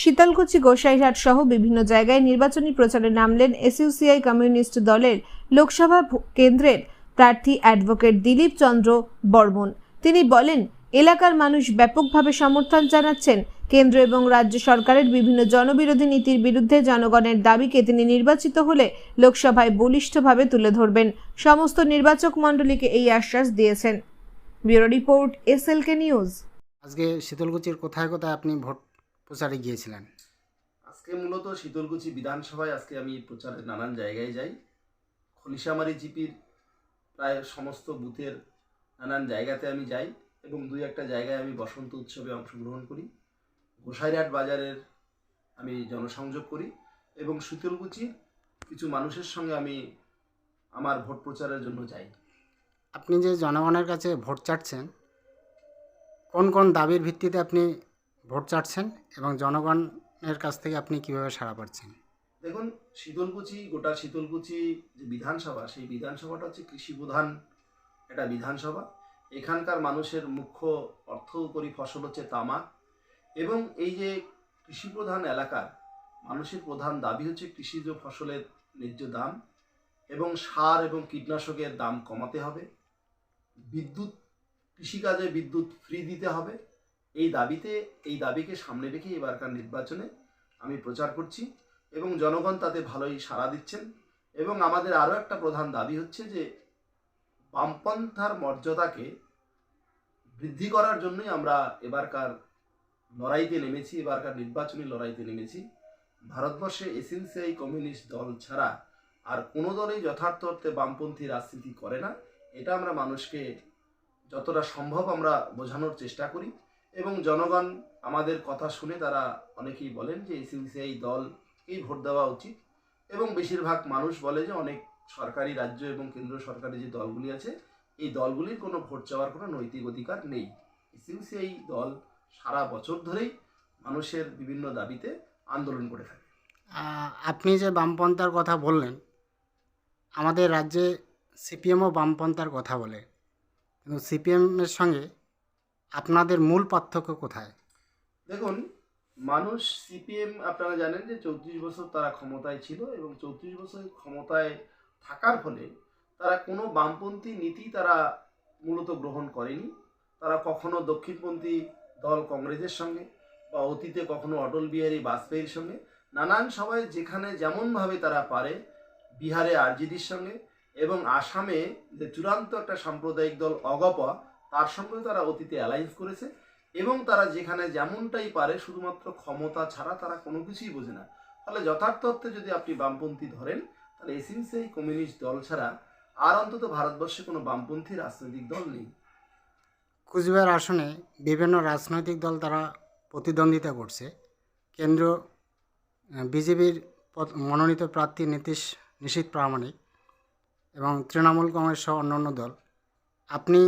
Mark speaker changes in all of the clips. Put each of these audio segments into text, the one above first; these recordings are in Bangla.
Speaker 1: শীতলকুচি গোসাইরহাট সহ বিভিন্ন জায়গায় নির্বাচনী প্রচারে নামলেন এসইউসিআই কমিউনিস্ট দলের লোকসভা কেন্দ্রের প্রার্থী অ্যাডভোকেট দিলীপ চন্দ্র বর্মন। তিনি বলেন, এলাকার মানুষ ব্যাপকভাবে সমর্থন জানাচ্ছেন কেন্দ্র এবং রাজ্য সরকারের বিভিন্ন জনবিরোধী নীতির বিরুদ্ধে জনগণের দাবিকে তিনি নির্বাচিত হলে লোকসভায় বলিষ্ঠভাবে তুলে ধরবেন। সমস্ত নির্বাচক মণ্ডলীকে এই আশ্বাস দিয়েছেন। Bureau report S S L K news.
Speaker 2: আজকে শীতলকুচির কোথায় কোথায় আপনি ভোট প্রচারে গিয়েছিলেন।
Speaker 3: আজকে মূলত শীতলকুচি বিধানসভায় আজকে আমি প্রচারে নানান জায়গায় যাই। খলিশামারি জিপির প্রায় সমস্ত বুথের নানান জায়গাতে আমি যাই এবং দুই একটা জায়গায় আমি বসন্ত উৎসবে অংশগ্রহণ করি। গোসাইরহাট বাজারের আমি জনসংযোগ করি এবং শীতলকুচির কিছু মানুষের সঙ্গে আমি আমার ভোট প্রচারের জন্য যাই।
Speaker 2: আপনি যে জনগণের কাছে ভোট চাচ্ছেন কোন কোন দাবির ভিত্তিতে আপনি ভোট চাচ্ছেন এবং জনগণের কাছ থেকে আপনি কীভাবে সাড়া পাচ্ছেন?
Speaker 3: দেখুন, শীতলকুচি, গোটা শীতলকুচি যে বিধানসভা, সেই বিধানসভাটা হচ্ছে কৃষি প্রধান একটা বিধানসভা। এখানকার মানুষের মুখ্য অর্থ উপরি ফসল হচ্ছে তামাক এবং এই যে কৃষি প্রধান এলাকার মানুষের প্রধান দাবি হচ্ছে কৃষিজ ফসলের ন্যায্য দাম এবং সার এবং কীটনাশকের দাম কমাতে হবে। বিদ্যুৎ, কৃষিকাজে বিদ্যুৎ ফ্রি দিতে হবে। এই দাবিতে, এই দাবিকে সামনে রেখে এবারকার নির্বাচনে আমি প্রচার করছি এবং জনগণ তাতে ভালোই সাড়া দিচ্ছেন এবং আমাদের আরও একটা প্রধান দাবি হচ্ছে যে, বামপন্থার মর্যাদাকে বৃদ্ধি করার জন্যই আমরা এবারকার লড়াইতে নেমেছি, এবারকার নির্বাচনী লড়াইতে নেমেছি। ভারতবর্ষে এসএনসিআই কমিউনিস্ট দল ছাড়া আর কোনো দলই যথার্থ অর্থে বামপন্থী রাজনীতি করে না। এটা আমরা মানুষকে যতটা সম্ভব আমরা বোঝানোর চেষ্টা করি। এবং জনগণ আমাদের কথা শুনে তারা অনেকেই বলেন যে এসএনসিআই দলকেই ভোট দেওয়া উচিত। এবং বেশিরভাগ মানুষ বলে যে অনেক সরকারি রাজ্য এবং কেন্দ্র সরকারি যে দলগুলি আছে, এই দলগুলির কোনো ভোট চাওয়ার কোনো নৈতিক অধিকার নেই। এসএনসিআই দল সারা বছর ধরেই মানুষের বিভিন্ন দাবিতে আন্দোলন করে থাকে।
Speaker 2: আপনি যে বামপন্থার কথা বললেন, আমাদের রাজ্যে সিপিএমও বামপন্থার কথা বলে। কিন্তু সিপিএমের সঙ্গে আপনাদের মূল পার্থক্য কোথায়?
Speaker 3: দেখুন, মানুষ সিপিএম, আপনারা জানেন যে চৌত্রিশ বছর তারা ক্ষমতায় ছিল এবং চৌত্রিশ বছর ক্ষমতায় থাকার ফলে তারা কোনো বামপন্থী নীতি তারা মূলত গ্রহণ করেনি। তারা কখনো দক্ষিণপন্থী দল কংগ্রেসের সঙ্গে বা অতীতে কখনো অটল বিহারী বাজপেয়ীর সঙ্গে। নানান সবাই যেখানে যেমনভাবে তারা পারে, বিহারে আরজেডির সঙ্গে এবং আসামে যে চূড়ান্ত একটা সাম্প্রদায়িক দল অগপা তার সঙ্গেও তারা অতীতে অ্যালায়েন্স করেছে এবং তারা যেখানে যেমনটাই পারে, শুধুমাত্র ক্ষমতা ছাড়া তারা কোনো কিছুই বোঝে না। ফলে যথার্থ যদি আপনি বামপন্থী ধরেন, তাহলে এসিনসিআই কমিউনিস্ট দল ছাড়া আর অন্তত ভারতবর্ষে কোনো বামপন্থী রাজনৈতিক দল নেই।
Speaker 2: কুচবিহার আসনে বিভিন্ন রাজনৈতিক দল তারা প্রতিদ্বন্দ্বিতা করছে। কেন্দ্র বিজেপির মনোনীত প্রার্থী নীতিশ, নিশীত প্রামাণিক এবং তৃণমূল কংগ্রেস সহ অন্যান্য দল। আপনি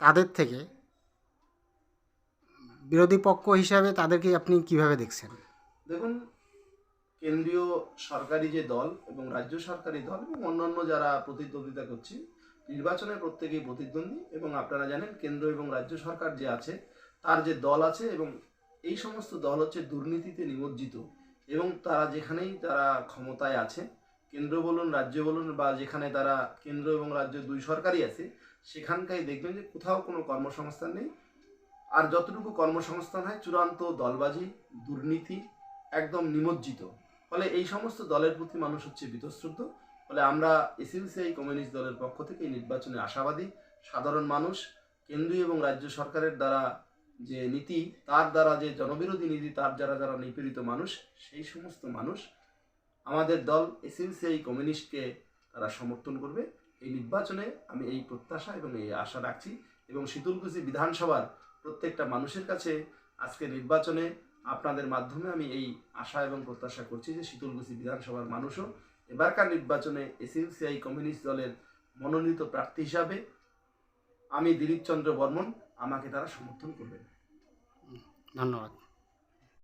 Speaker 2: তাদের থেকে, বিরোধী পক্ষ হিসাবে তাদেরকে আপনি কীভাবে দেখছেন?
Speaker 3: দেখুন, কেন্দ্রীয় সরকারি যে দল এবং রাজ্য সরকারি দল এবং অন্যান্য যারা প্রতিদ্বন্দ্বিতা করছে নির্বাচনে প্রত্যেকেই প্রতিদ্বন্দ্বী এবং আপনারা জানেন কেন্দ্র এবং রাজ্য সরকার যে আছে, তার যে দল আছে এবং এই সমস্ত দল হচ্ছে দুর্নীতিতে নিমজ্জিত এবং তারা যেখানেই তারা ক্ষমতায় আছে কেন্দ্র বলুন, রাজ্য বলুন, বা যেখানে তারা কেন্দ্র এবং রাজ্য দুই সরকারই আছে, সেখানকাই দেখবেন যে কোথাও কোনো কর্মসংস্থান নেই। আর যতটুকু কর্মসংস্থান হয়, চূড়ান্ত দলবাজি, দুর্নীতি একদম নিমজ্জিত। ফলে এই সমস্ত দলের প্রতি মানুষ হচ্ছে বীতশ্রদ্ধ। ফলে আমরা এসএলসিআই কমিউনিস্ট দলের পক্ষ থেকে নির্বাচনে আশাবাদী। সাধারণ মানুষ, কেন্দ্রীয় এবং রাজ্য সরকারের দ্বারা যে নীতি, তার দ্বারা যে জনবিরোধী নীতি, তার যারা যারা নিপীড়িত মানুষ, সেই সমস্ত মানুষ আমাদের দল এসএলসিআই কমিউনিস্টকে তারা সমর্থন করবে। এই নির্বাচনে আমি এই প্রত্যাশা এবং এই আশা রাখছি এবং শীতলকুচি বিধানসভার প্রত্যেকটা মানুষের কাছে আজকে নির্বাচনে আপনাদের মাধ্যমে আমি এই আশা এবং প্রত্যাশা করছি যে শীতলকুচি বিধানসভার মানুষও এবারকার নির্বাচনে এসএলসিআই কমিউনিস্ট দলের মনোনীত প্রার্থী হিসাবে আমি দিলীপ চন্দ্র বর্মন আমাকে তারা সমর্থন করবেন।
Speaker 2: ধন্যবাদ।